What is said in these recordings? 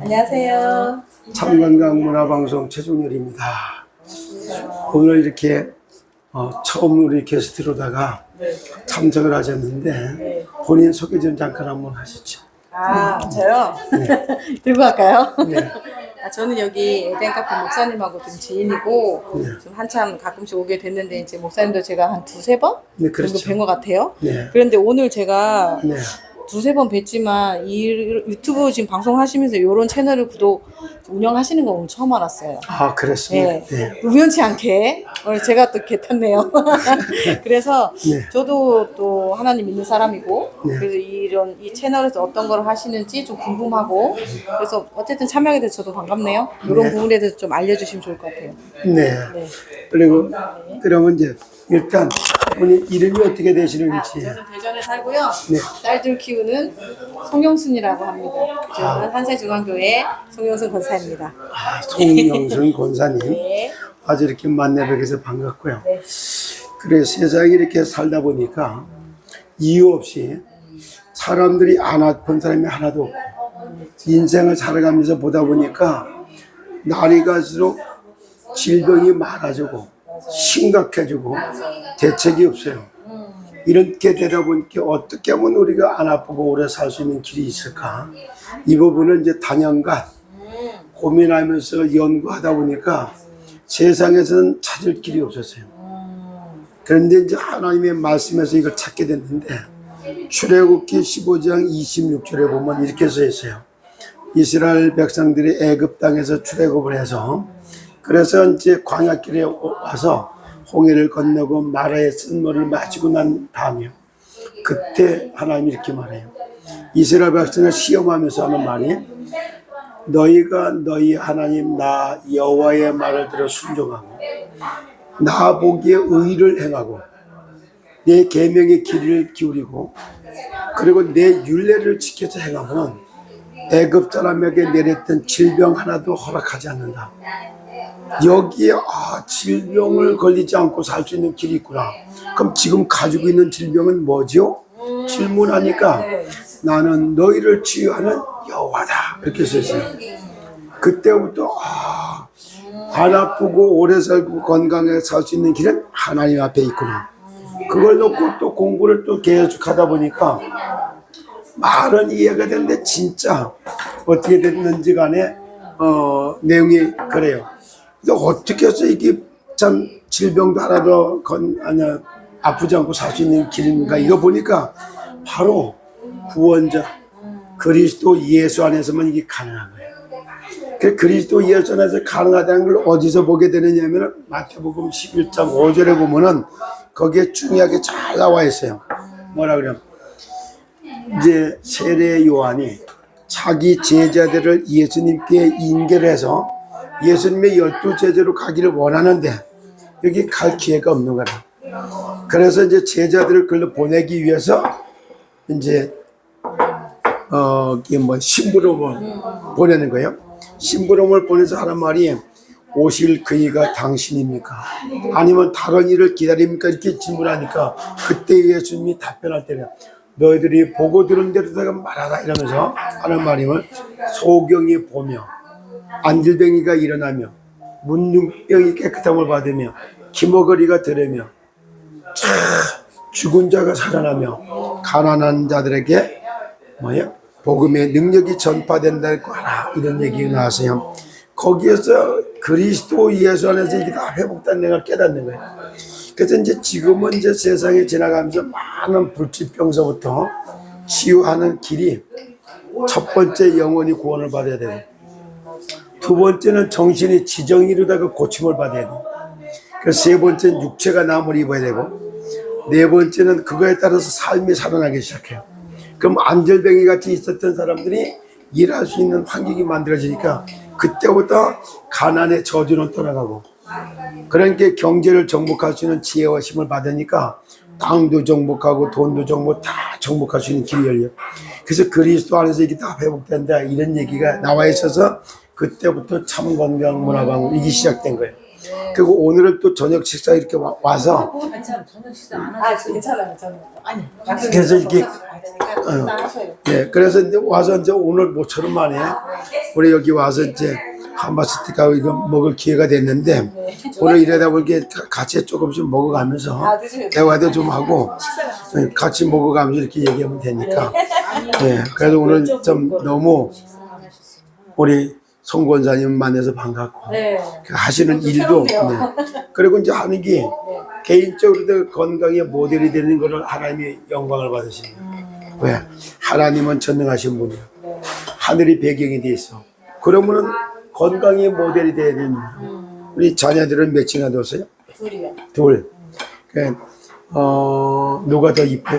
안녕하세요. 참건강문화방송 최종렬입니다. 오늘 이렇게 어, 처음 우리 게스트로다가 네. 참석을 하셨는데 본인 소개 좀 잠깐 한번 하시죠. 아, 저요? 들고 갈까요? 네. 아, 저는 여기 에덴 카페 목사님하고 좀 지인이고, 네. 좀 한참 가끔씩 오게 됐는데, 이제 목사님도 제가 한 두세 번? 네, 정도 그렇죠. 뵌것 같아요. 네. 그런데 오늘 제가 네. 두세 번 뵀지만, 이 유튜브 지금 방송하시면서 이런 채널을 구독, 운영하시는 거 오늘 처음 알았어요. 아, 그렇습니다. 네. 네. 우연치 않게 오늘 제가 또 개탔네요. 그래서 네. 저도 또 하나님 믿는 사람이고 네. 그래서 이런 이 채널에서 어떤 걸 하시는지 좀 궁금하고 그래서 어쨌든 참여하게 돼서 저도 반갑네요. 이런 네. 부분에 대해서 좀 알려주시면 좋을 것 같아요. 네. 네. 그리고 그러면 이제 일단 본인 이름이 어떻게 아, 되시는지. 저는 대전에 살고요. 네. 딸들 키우는 송영순이라고 합니다. 저는 한세중앙교회 송영순 권사입니다. 아, 송영순 권사님. 네. 아주 이렇게 만나 뵈서 반갑고요. 네. 그래 세상에 이렇게 살다 보니까 이유 없이 사람들이 안 아픈 사람이 하나도 없고 인생을 살아가면서 보다 보니까 날이 갈수록 질병이 많아지고 심각해지고 대책이 없어요. 이렇게 되다 보니까 어떻게 하면 우리가 안 아프고 오래 살 수 있는 길이 있을까? 이 부분을 이제 단연간 고민하면서 연구하다 보니까 세상에서는 찾을 길이 없었어요. 그런데 이제 하나님의 말씀에서 이걸 찾게 됐는데 출애굽기 15장 26절에 보면 이렇게 써 있어요. 이스라엘 백성들이 애굽 땅에서 출애굽을 해서 그래서 이제 광야길에 와서 홍해를 건너고 마라의 쓴물을 마시고 난 다음이요. 그때 하나님이 이렇게 말해요. 이스라엘 백성을 시험하면서 하는 말이 너희가 너희 하나님 나 여호와의 말을 들어 순종하고 나 보기에 의를 행하고 내 계명의 길을 기울이고 그리고 내 율례를 지켜서 행하면 애굽 사람에게 내렸던 질병 하나도 허락하지 않는다. 여기에 아 질병을 걸리지 않고 살 수 있는 길이 있구나. 그럼 지금 가지고 있는 질병은 뭐죠? 질문하니까 나는 너희를 치유하는 여호와다 이렇게 써있어요. 그때부터 아, 안 아프고 오래 살고 건강하게 살 수 있는 길은 하나님 앞에 있구나. 그걸 놓고 또 공부를 또 계속 하다 보니까 말은 이해가 되는데 진짜 어떻게 됐는지 간에 어, 내용이 그래요. 근데 어떻게 해서 이게 참 질병도 하나도 건, 아니야, 아프지 않고 살 수 있는 길인가 이거 보니까 바로 구원자 그리스도 예수 안에서만 이게 가능한 거예요. 그 그리스도 예수 안에서 가능하다는 걸 어디서 보게 되느냐면 마태복음 11장 5절에 보면은 거기에 중요하게 잘 나와 있어요. 뭐라 그래요? 이제 세례 요한이 자기 제자들을 예수님께 인계를 해서 예수님의 열두 제자로 가기를 원하는데 여기 갈 기회가 없는 거라. 그래서 이제 제자들을 글로 보내기 위해서 이제 어, 이게 뭐 심부름을 보내는 거예요. 심부름을 보내서 하는 말이 오실 그이가 당신입니까? 아니면 다른 일을 기다립니까? 이렇게 질문하니까 그때 예수님이 답변할 때는 너희들이 보고 들은 대로다가 말하라 이러면서 하는 말임을 소경이 보며 안질뱅이가 일어나며 문둥병이 깨끗함을 받으며 기머거리가 차, 죽은 자가 살아나며 가난한 자들에게 뭐야 복음의 능력이 전파된다고 하라 이런 얘기가 나왔어요. 거기에서 그리스도 예수 안에서 이게 다 회복된 내가 깨닫는 거예요. 그래서 이제 지금은 이제 세상에 지나가면서 많은 불치병서부터 치유하는 길이 첫 번째 영혼이 구원을 받아야 되고 두 번째는 정신이 지정 이루다가 고침을 받아야 그래서 세 번째는 육체가 남을 입어야 되고 네 번째는 그거에 따라서 삶이 살아나기 시작해요. 그럼 안절뱅이 같이 있었던 사람들이 일할 수 있는 환경이 만들어지니까 그때부터 가난의 저주는 떠나가고 그러니까 경제를 정복할 수 있는 지혜와 힘을 받으니까 땅도 정복하고 돈도 정복 다 정복할 수 있는 길이 열려. 그래서 그리스도 안에서 이게 다 회복된다 이런 얘기가 나와 있어서 그때부터 참 건강 문화방 이게 시작된 거예요. 그리고 오늘은 또 저녁 식사 이렇게 와, 와서 참 저녁 식사 안 아, 괜찮아요. 저는. 아니 그래서 이렇게 식사하셔요. 예, 그래서 이제 와서 이제 오늘 모처럼 만에 우리 여기 와서 이제 함바스티카 이거 먹을 기회가 됐는데 오늘 이러다 보니까 같이 조금씩 먹어가면서 아, 대화도 좀 하고 예, 같이 먹어가면서 이렇게 얘기하면 되니까. 예, 그래서 오늘 좀 너무 우리 송 권사님 만나서 반갑고 네. 그 하시는 또 일도 새롭네요. 네. 그리고 이제 하는 게 개인적으로도 건강의 모델이 되는 것을 하나님의 영광을 받으시는 거예요. 왜? 하나님은 전능하신 분이에요. 네. 하늘이 배경이 돼 있어. 그러면은 건강의 모델이 돼야 되는 우리 자녀들은 몇이나 뒀어요? 둘이요. 둘. 그, 어, 누가 더 이뻐?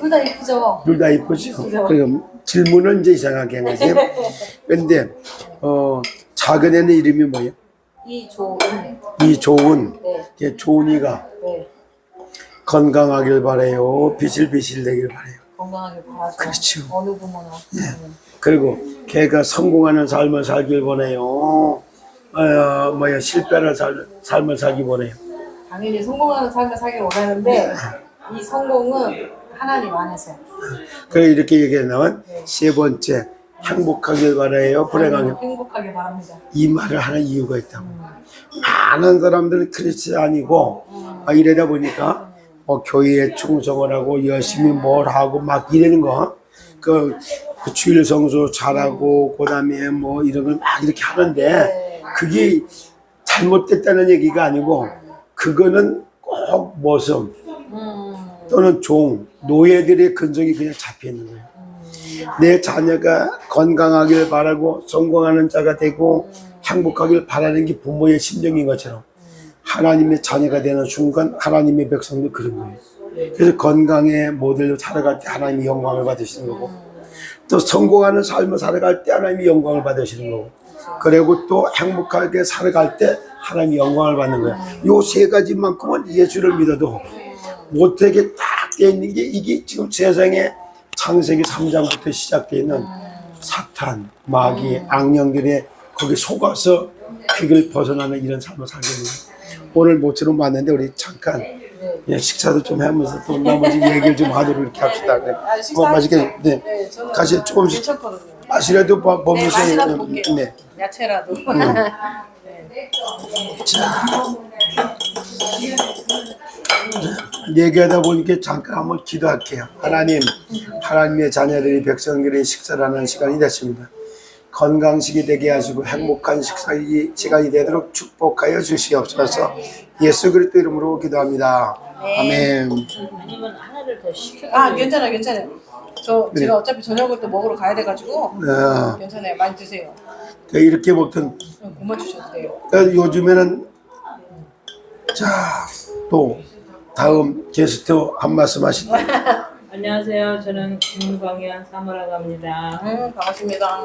둘다 이쁘죠? 둘 다 이쁘죠? 그럼 질문은 이제 이상하게 한 거지. 근데, 어, 작은 애는 이름이 뭐예요? 이조은. 이조은. 네. 걔 조은이가 네. 건강하길 바래요. 비실비실 되길 바래요. 건강하게 봐야죠. 그렇죠. 어느 부모나. 그리고 걔가 성공하는 삶을 살길 원해요. 어, 뭐야 실패를 살, 삶을 살기 원해요. 당연히 성공하는 삶을 살길 원하는데 이 성공은 하나님 안에서. 그래 이렇게 얘기하면 세 번째 행복하길 바래요. 불행하게 행복하게 바랍니다. 이 말을 하는 이유가 있다고. 많은 사람들은 크리스찬이고 아, 이러다 보니까 뭐 교회에 충성을 하고 열심히 뭘 하고 막 이러는 거. 그, 그 주일 성수 잘하고 그다음에 뭐 이런 걸 막 이렇게 하는데 그게 잘못됐다는 얘기가 아니고 그거는 꼭 모습 음. 또는 종 노예들의 근성이 그냥 잡혀 있는 거예요. 내 자녀가 건강하길 바라고 성공하는 자가 되고 행복하길 바라는 게 부모의 심정인 것처럼 하나님의 자녀가 되는 순간 하나님의 백성도 그런 거예요. 그래서 건강의 모델로 살아갈 때 하나님이 영광을 받으시는 거고 또 성공하는 삶을 살아갈 때 하나님이 영광을 받으시는 거고 그리고 또 행복하게 살아갈 때 하나님이 영광을 받는 거예요. 요 세 가지만큼은 예수를 믿어도 못하게 딱돼 있는 게 이게 지금 세상에 창세기 3장부터 시작되어 있는 사탄, 마귀, 악령들의 거기 속아서 그걸 벗어나는 이런 삶을 살게 되는 거예요. 오늘 모처럼 봤는데 우리 잠깐 예, 식사도 좀 하면서 또 나머지 얘기를 좀 하도록 이렇게 합시다. 네. 아? 뭐 맛있게 네. 네, 같이 조금씩. 맛이라도 봐- 네, 보면서 맛이라도 볼게요. 네. 야채라도. 얘기하다 보니까 잠깐 한번 기도할게요. 하나님, 하나님의 자녀들이 백성들이 식사를 하는 시간이 됐습니다. 건강식이 되게 하시고 행복한 식사 시간이 되도록 축복하여 주시옵소서. 예수 그리스도 이름으로 기도합니다. 아멘. 아니면 하나를 더 시켜. 아, 괜찮아요, 괜찮아요. 저 네. 제가 어차피 저녁을 또 먹으러 가야 돼가지고 어, 괜찮아요. 많이 드세요. 이렇게 먹던 고만 주셔도 돼요. 어, 요즘에는 자 또 다음 게스트 한 말씀 하시죠. 안녕하세요. 저는 김광현 사모라고 합니다. 음, 반갑습니다.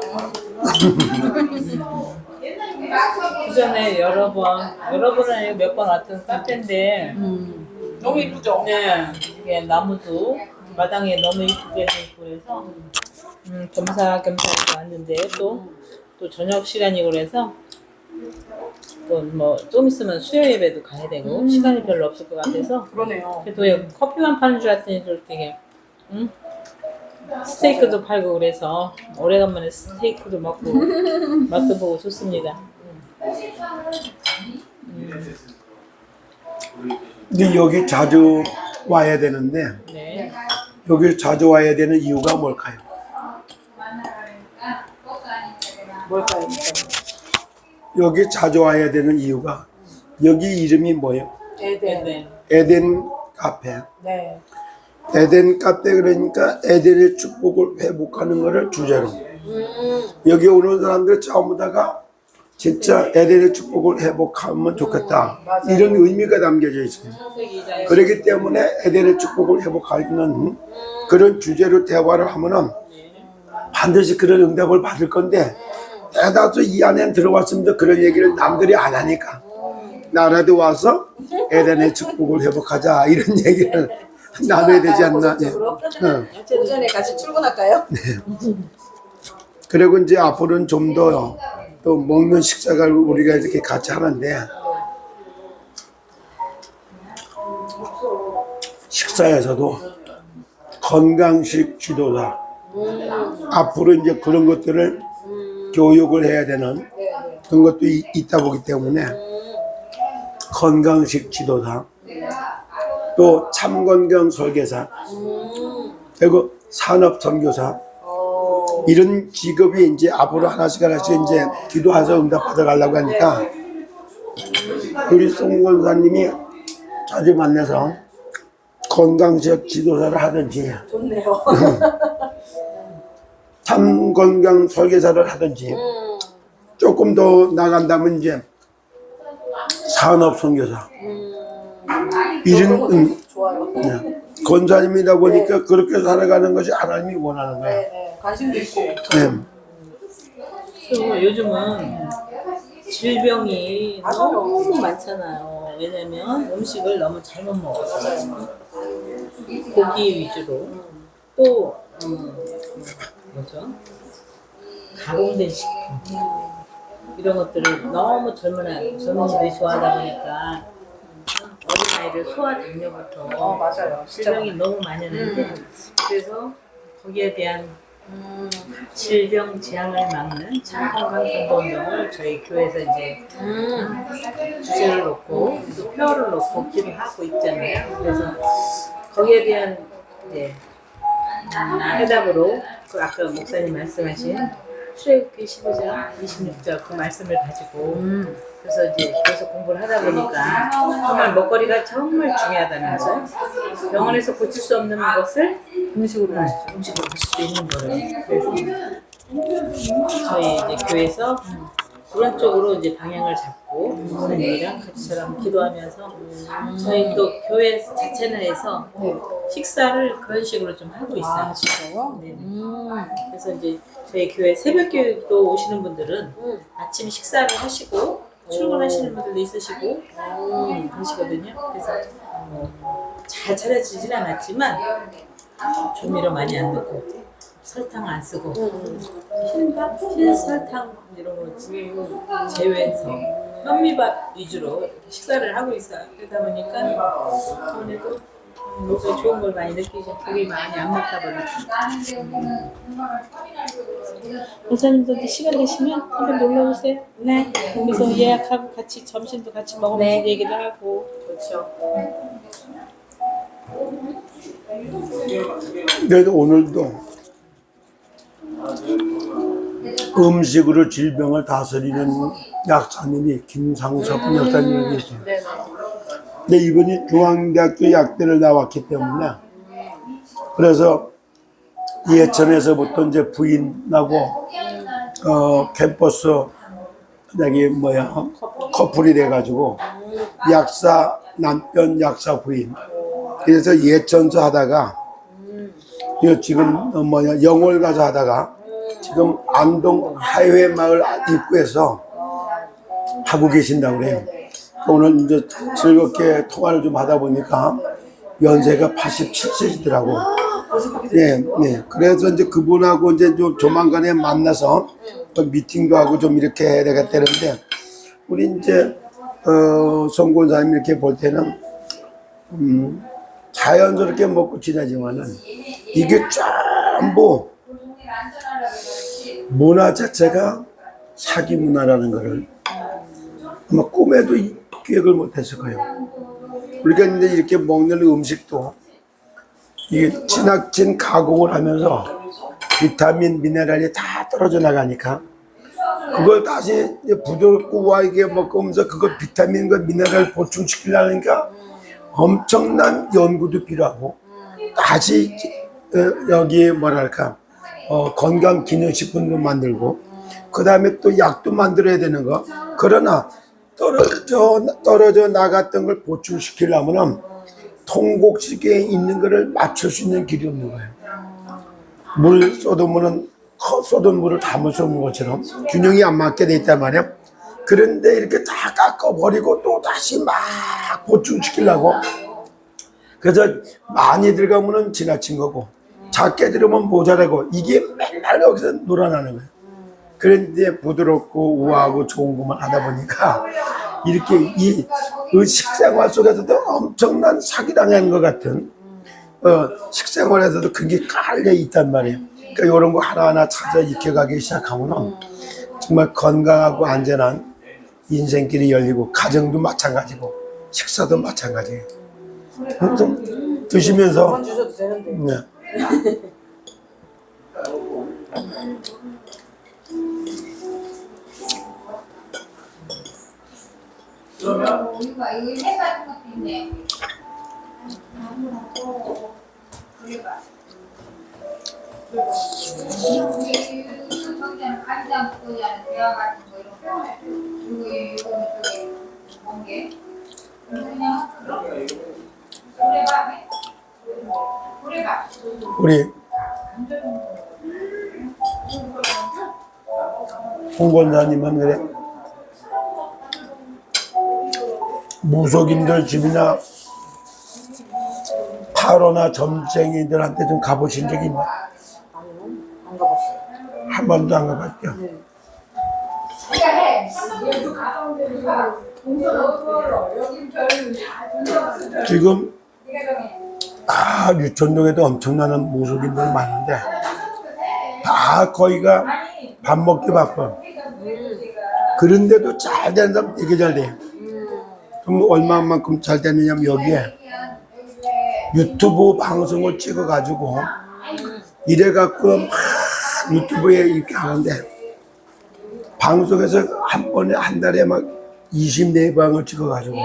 그 전에 여러 번, 여러 번은 아니고 몇 번 왔던 카페인데, 음, 너무 이쁘죠? 네, 이게 나무도 마당에 너무 이쁘게 되고 그래서 음, 겸사겸사 이렇게 왔는데 또, 또 저녁 시간이고 그래서 또 뭐좀 있으면 수요 예배도 가야 되고 시간이 별로 없을 것 같아서 그러네요. 그래도 왜 커피만 파는 줄 알았더니 또 되게 응? 스테이크도 팔고 그래서 오래간만에 스테이크도 먹고 맛도 보고 좋습니다. 근데 여기 자주 와야 되는데 네. 여기 자주 와야 되는 이유가 뭘까요? 뭘까요? 여기 자주 와야 되는 이유가 여기 이름이 뭐예요? 에덴. 네. 에덴 카페. 네. 에덴 카페 그러니까 에덴의 축복을 회복하는 것을 주제로 음, 여기 오는 사람들 전부 다가 진짜 에덴의 축복을 회복하면 좋겠다 맞아요. 이런 의미가 담겨져 있어요. 그렇기 때문에 에덴의 축복을 회복하는 그런 주제로 대화를 하면은 반드시 그런 응답을 받을 건데 대다수 이 안에 들어왔으면도 그런 얘기를 남들이 안 하니까 나라도 와서 에덴의 축복을 회복하자 이런 얘기를 네. 나눠야 아, 되지 않나. 그렇죠, 그렇죠. 예. 응. 오전에 같이 출근할까요? 네. 그리고 이제 앞으로는 좀 더 또 먹는 식사가 우리가 이렇게 같이 하는데 식사에서도 건강식 지도다. 음. 앞으로 이제 그런 것들을 교육을 해야 되는 그런 것도 이- 있다 보기 때문에 건강식 지도사 또 참건강 설계사 그리고 산업 선교사. 이런 직업이 이제 앞으로 하나씩 하나씩 이제 기도해서 응답 받아 가려고 하니까 우리 송 권사님이 자주 만나서 건강식 지도사를 하든지 좋네요. 참 건강 설계사를 하든지 조금 더 나간다면 이제 산업 선교사 이런 음, 좋아요. 네. 권사님이다 보니까 그렇게 살아가는 것이 하나님이 원하는 거예요. 네, 네. 관심도 있고. 네. 그리고 요즘은 질병이 너무 많잖아요. 왜냐면 음식을 너무 잘못 먹어서 고기 위주로 또 음, 뭐죠? 가공된 식품 이런 것들을 너무 젊은 젊은이들이 좋아하다 보니까 어린 아이들 소아 당뇨부터 어, 맞아요. 질병이 너무 많이 오는데 그래서 거기에 대한 질병 재앙을 막는 참건강 선거운동을 저희 교회에서 이제 주제를 놓고 또 표어를 놓고 기도하고 있잖아요. 그래서 거기에 대한 이제 해답으로 그 아까 목사님 말씀하신 출애굽기 15장 26절 그 말씀을 가지고 그래서 이제 계속 공부를 하다 보니까 정말 먹거리가 정말 중요하다는 거 병원에서 고칠 수 없는 것을 음식으로 음식으로 고칠 수 있는 거를. 그래서 저희 이제 교회에서 그런 쪽으로 이제 방향을 잡고 목사님이랑 같이처럼 기도하면서 저희 또 교회 자체 내에서 네. 식사를 그런 식으로 좀 하고 있어요. 아, 진짜요? 네네. 음. 그래서 이제 저희 교회 새벽 교육도 오시는 분들은 음. 아침 식사를 하시고 출근하시는 분들도 있으시고 음, 그러시거든요. 그래서 어, 잘 차려지진 않았지만 조미료 많이 안 넣고 설탕 안 쓰고 흰밥, 흰설탕 이런 거 제외해서 현미밥 위주로 식사를 하고 있어요. 그러다 보니까 아무래도 목에 좋은 걸 많이 느끼죠. 독이 많이 안 맞다 보니까. 목사님도 이제 시간 되시면 한번 놀러 오세요. 네. 거기서 예약하고 같이 점심도 같이 먹으면서 얘기를 하고. 그렇죠. 그래도 오늘도 음식으로 질병을 다스리는 약사님이 김상섭 약사님이 계세요. 네, 네. 근데 이분이 중앙대학교 약대를 나왔기 때문에 그래서 예천에서부터 이제 부인하고 어 캠퍼스 저기 뭐야 커플이 돼가지고 약사 남편 약사 부인 그래서 예천서 하다가 지금 어, 뭐냐 영월 가서 하다가 지금 안동 하이웨이 마을 입구에서 하고 계신다고 그래요. 오늘 이제 즐겁게 통화를 좀 하다 보니까 연세가 87세시더라고. 네, 네. 그래서 이제 그분하고 이제 좀 조만간에 만나서 또 미팅도 하고 좀 이렇게 해야 되겠다는데 우리 이제 어, 송권사님 이렇게 볼 때는 음, 자연스럽게 먹고 지내지만은 이게 전부 문화 자체가 사기 문화라는 거를 아마 꿈에도 이- 기억을 못했을 거예요. 우리가 이제 이렇게 먹는 음식도 이게 지나친 가공을 하면서 비타민, 미네랄이 다 떨어져 나가니까 그걸 다시 부드럽고 와 이게 먹으면서 그걸 비타민과 미네랄 보충시키려니까 엄청난 연구도 필요하고 다시 어, 여기 뭐랄까 어, 건강 기능식품도 만들고 그 다음에 또 약도 만들어야 되는 거 그러나 떨어져 떨어져 나갔던 걸 보충시키려면은 통곡식에 있는 거를 맞출 수 있는 길이 없는 거예요. 물 쏟으면은 커- 쏟은 물을 담을 수 없는 것처럼 균형이 안 맞게 돼 있단 말이야. 그런데 이렇게 다 깎아버리고 또 다시 막 보충시키려고 그래서 많이 들어가면은 지나친 거고 작게 들으면 모자라고 이게 맨날 여기서 놀아나는 거예요. 그런데 부드럽고 우아하고 좋은 것만 하다 보니까 이렇게 이, 그 식생활 속에서도 엄청난 사기당하는 것 같은 어, 식생활에서도 그게 깔려 있단 말이에요. 그러니까 이런 거 하나하나 찾아 익혀가기 시작하면은 정말 건강하고 안전한 인생길이 열리고 가정도 마찬가지고 식사도 마찬가지예요. 좀 드시면서 그만 주셔도 되는데. 네. 이 우리 홍 권사님은 그래 무속인들 집이나 파로나 점쟁이들한테 좀 가보신 적이 있나? 한 번도 안 가봤죠. 네. 지금. 다 유천동에도 엄청나는 무속인들 많은데 다 거기가 밥 먹기 바빠. 그런데도 잘 되는 사람 되게 잘 돼요. 그럼 얼마만큼 잘 되느냐면 여기에 유튜브 방송을 찍어가지고 이래갖고 막 유튜브에 이렇게 하는데 방송에서 한 번에 한 달에 막 24방을 찍어가지고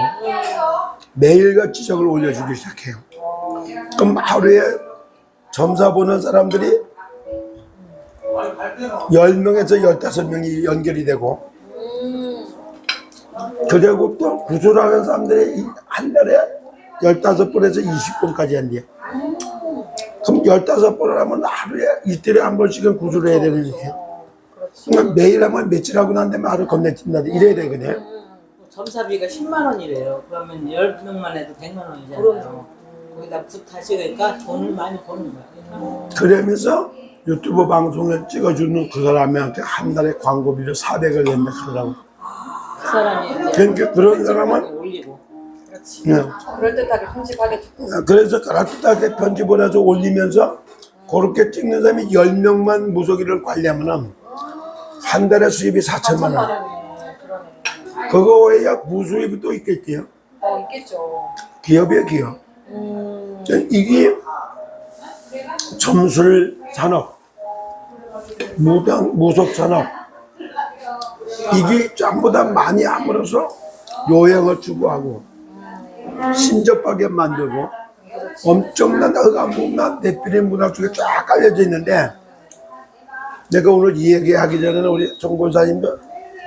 매일같이 저걸 올려주기 시작해요. 그럼 하루에 점사 보는 사람들이 10명에서 15명이 연결이 되고 그리고 또 구슬하는 사람들이 이- 한 달에 15번에서 20번까지 한대요. 그럼 15번을 하면 하루에 이틀에 한 번씩은 구슬을 해야 되는 거예요. 그러면 매일 하면 며칠 하고 난 다음에 하루 건네뛴다. 이래야 되거든요. 점사비가 10만 원이래요. 그러면 10명만 해도 100만 원이잖아요. 거기다 붓 다시니까 돈을 많이 버는 거야. 그러면서 유튜브 방송을 찍어주는 그 사람한테 한 달에 광고비를 400을 낸다 하더라고. 그 사람이 그러니까 그런 사람은 올리고. 네. 그럴듯하게 편집하겠죠. 그래서 그렇게 편집을 해서 올리면서 그렇게 찍는 사람이 10명만 무속인을 관리하면 한 달에 수입이 4천만 원. 그거 외에 무수입이 또 있겠지요. 어, 있겠죠. 기업이에요, 기업. 음, 이게 점술 산업, 무당, 무속 산업, 이게 전부 다 많이 함으로써 요양을 추구하고 신접하게 만들고 엄청난 의감문화, 대필의 문화 쪽에 쫙 깔려져 있는데 내가 오늘 이 얘기 하기 전에는 우리 정권사님도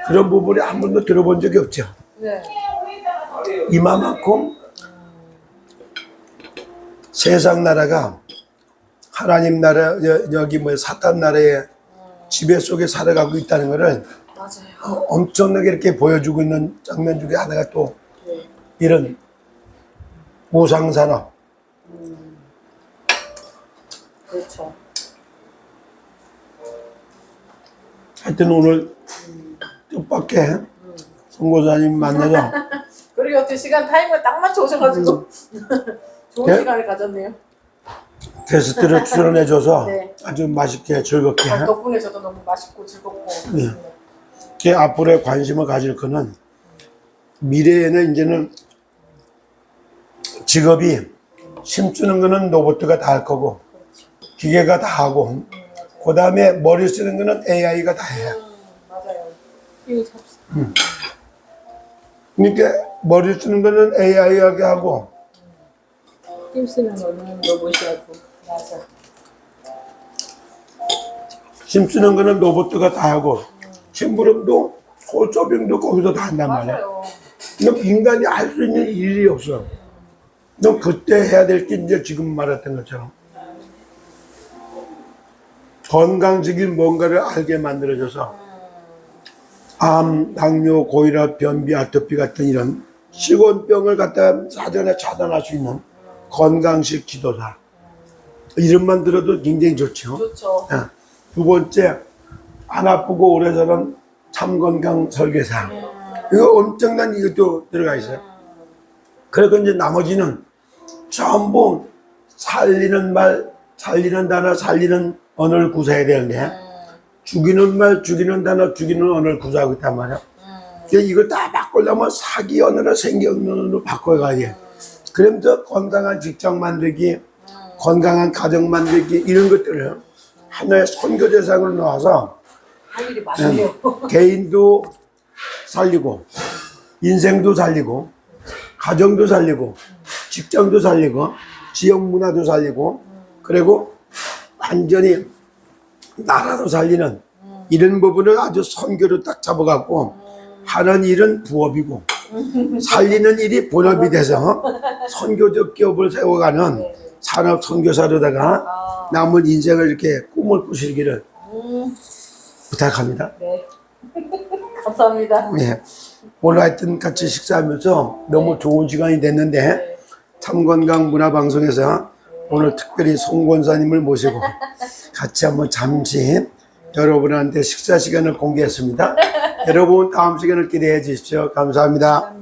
그런 부분이 한 번도 들어본 적이 없죠. 네. 이만큼 세상 나라가 하나님 나라 여- 여기 뭐 사탄 나라의 지배 속에 살아가고 있다는 것을 맞아요. 어, 엄청나게 이렇게 보여주고 있는 장면 중에 하나가 또 네. 이런 우상산업 그렇죠. 하여튼 오늘 뜻밖의 송고사님 만나서 그리고 어떻게 시간 타임을 딱 맞춰 오셔가지고 좋은 네? 시간을 가졌네요. 게스트를 출연해줘서 네. 아주 맛있게 즐겁게 아, 덕분에 저도 너무 맛있고 즐겁고. 네. 제 앞으로의 관심을 가질 거는 미래에는 이제는 직업이 심쓰는 거는 로봇가 다 할 거고 기계가 다 하고 그 다음에 머리 쓰는 거는 AI가 다 해요. 맞아요. 이거 잡수. 그러니까 머리 쓰는 거는 AI가 하고 힘 쓰는 거는 로봇이 하고. 맞아. 심쓰는 거는 로봇가 다 하고 심부름도 홀서빙도 거기서 다 한단 말이야. 맞아요. 그럼 인간이 할 수 있는 일이 없어. 너 그때 해야 될 게 이제 지금 말했던 것처럼 건강적인 뭔가를 알게 만들어줘서 암, 당뇨, 고혈압, 변비, 아토피 같은 이런 식원병을 갖다 사전에 차단할 수 있는 건강식 지도사. 이름만 들어도 굉장히 좋죠. 좋죠. 예. 두 번째, 안 아프고 오래 사는 참건강 설계사. 이거 엄청난 이것도 들어가 있어요. 그리고 이제 나머지는 전부 살리는 말, 살리는 단어, 살리는 언어를 구사해야 되는데 죽이는 말, 죽이는 단어, 죽이는 언어를 구사하고 있단 말이야. 그러니까 이걸 다 바꾸려면 사기 언어로 생기 언어로 바꿔가야 돼. 그러면서 건강한 직장 만들기, 건강한 가정 만들기 이런 것들을 하나의 선교 대상으로 놓아서 할 일이 많네요. 개인도 살리고 인생도 살리고 가정도 살리고 직장도 살리고 지역 문화도 살리고 그리고 완전히 나라도 살리는 이런 부분을 아주 선교로 딱 잡아갖고 하는 일은 부업이고 살리는 일이 본업이 돼서 선교적 기업을 세워가는 산업 선교사로다가 남은 인생을 이렇게 꿈을 꾸시기를 부탁합니다. 네. 감사합니다. 예. 오늘 하여튼 같이 식사하면서 너무 좋은 시간이 됐는데 참건강 문화방송에서 오늘 특별히 송 권사님을 모시고 같이 한번 잠시 여러분한테 식사 시간을 공개했습니다. 여러분 다음 시간을 기대해 주십시오. 감사합니다.